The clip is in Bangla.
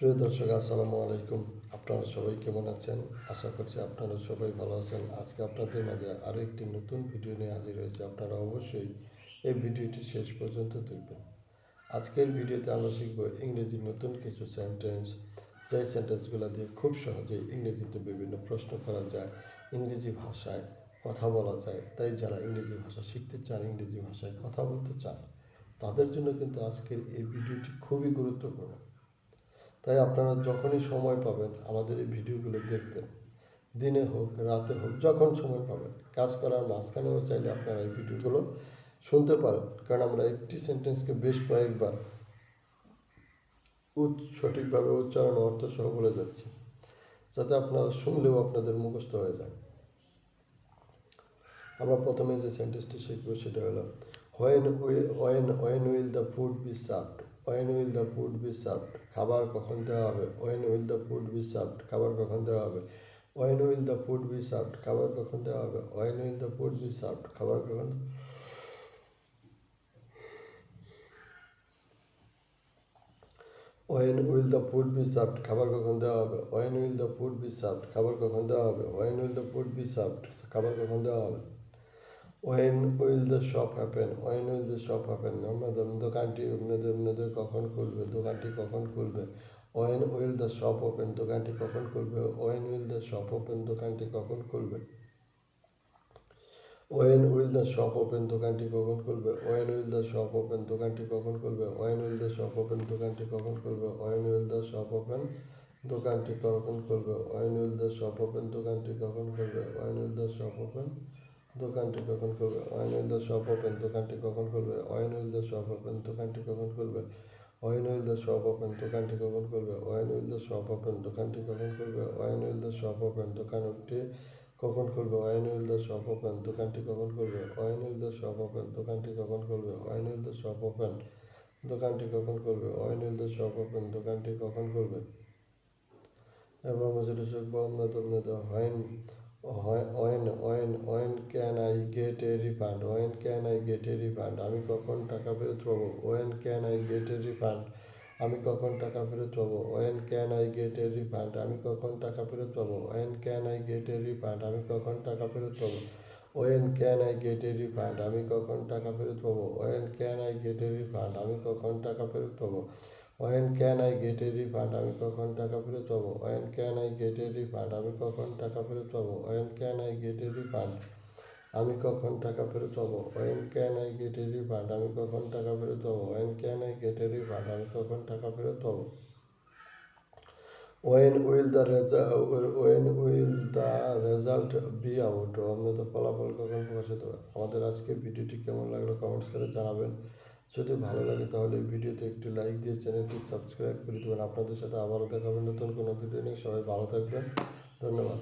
প্রিয় দর্শক, আসসালামু আলাইকুম। আপনারা সবাই কেমন আছেন? আশা করছি আপনারা সবাই ভালো আছেন। আজকে আপনাদের মাঝে আরও একটি নতুন ভিডিও নিয়ে হাজির হয়েছে। আপনারা অবশ্যই এই ভিডিওটি শেষ পর্যন্ত দেখবেন। আজকের ভিডিওতে আমরা শিখব ইংরেজির নতুন কিছু সেন্টেন্স যেই সেন্টেন্সগুলো দিয়ে খুব সহজেই ইংরেজিতে বিভিন্ন প্রশ্ন করা যায়, ইংরেজি ভাষায় কথা বলা যায়। তাই যারা ইংরেজি ভাষা শিখতে চান, ইংরেজি ভাষায় কথা বলতে চান, তাদের জন্য কিন্তু আজকের এই ভিডিওটি খুবই গুরুত্বপূর্ণ। তাই আপনারা যখনই সময় পাবেন আমাদের এই ভিডিওগুলো দেখবেন। দিনে হোক, রাতে হোক, যখন সময় পাবেন। কাজ করার মাঝখানেও চাইলে আপনারা এই ভিডিওগুলো শুনতে পারেন। কারণ আমরা একটি সেন্টেন্সকে বেশ কয়েকবার সঠিকভাবে উচ্চারণ অর্থ সহ বলে যাচ্ছি। যাতে আপনারা শুনলেও আপনাদের মুখস্থ হয়ে যায়। আমরা প্রথমে যে সেন্টেন্সটি শিখব সেটা হলো when when when will the food be served when will the food be served খাবার কখন দেওয়া হবে? When will the food be served খাবার কখন দেওয়া হবে? When will the food be served খাবার কখন দেওয়া হবে? When will the food be served খাবার কখন when will the food be served খাবার কখন দেওয়া হবে? When will the food be served খাবার কখন দেওয়া হবে? When will the food be served খাবার কখন দেওয়া হবে? When will the shop happen when will the shop happen আমাদের দোকানটি আপনাদের কখন খুলবে দোকানটি কখন খুলবে when will the shop open দোকানটি কখন খুলবে when will the shop open দোকানটি কখন খুলবে when will the shop open দোকানটি কখন খুলবে when will the shop open দোকানটি কখন খুলবে when will the shop open দোকানটি কখন খুলবে when will the shop open দোকানটি কখন খুলবে when will the shop open দোকানটি কখন খুলবে when will the shop open দোকানটি কখন খুলবে ওয়েন উইল শপ ওপেন দোকানটি কখন খুলবে ওয়েন উইল শপ ওপেন দোকানটি কখন খুলবে ওয়েন উইল শপ ওপেন দোকানটি কখন খুলবে when will the shop open দোকানটি কখন খুলবে ওয়েন উইল শপ ওপেন দোকানটি কখন খুলবে ওয়েন উইল শপ ওপেন দোকানটি কখন খুলবে ওয়েন উইল শপ ওপেন দোকানটি কখন খুলবে ওয়েন উইল শপ ওপেন দোকানটি কখন খুলবে when will the shop open দোকানটি কখন খুলবে এবং আমরা যেটা শিখব হয় when when when can I get a refund when can I get a refund আমি কখন টাকা ফেরত পাবো when can I get a refund আমি কখন টাকা ফেরত পাবো when can I get a refund আমি কখন টাকা ফেরত পাবো when can I get a refund আমি কখন টাকা ফেরত পাবো when can I get a refund আমি কখন টাকা ফেরত পাবো when can I get a refund আমি কখন টাকা ফেরত পাবো when can I get a refund আমি কখন টাকা ফেরত পাবো? When can I get a refund আমি কখন টাকা ফেরত পাবো? When can I get a refund আমি কখন টাকা ফেরত পাবো? When can I get a refund আমি কখন টাকা ফেরত পাবো? When can I get a refund আমি কখন টাকা ফেরত পাবো? When will the result when will the result be out আমাদের ফলাফল কখন প্রকাশিত হবে? আমাদের আজকে ভিডিওটি কেমন লাগল? কমেন্টস করে জানাবেন। যদি ভালো লাগে তাহলে ভিডিওতে একটি লাইক দিয়ে চ্যানেলটি সাবস্ক্রাইব করে দেবেন। আপনাদের সাথে আবারও দেখাবেন নতুন কোনো ভিডিও নিয়ে। সবাই ভালো থাকবেন। ধন্যবাদ।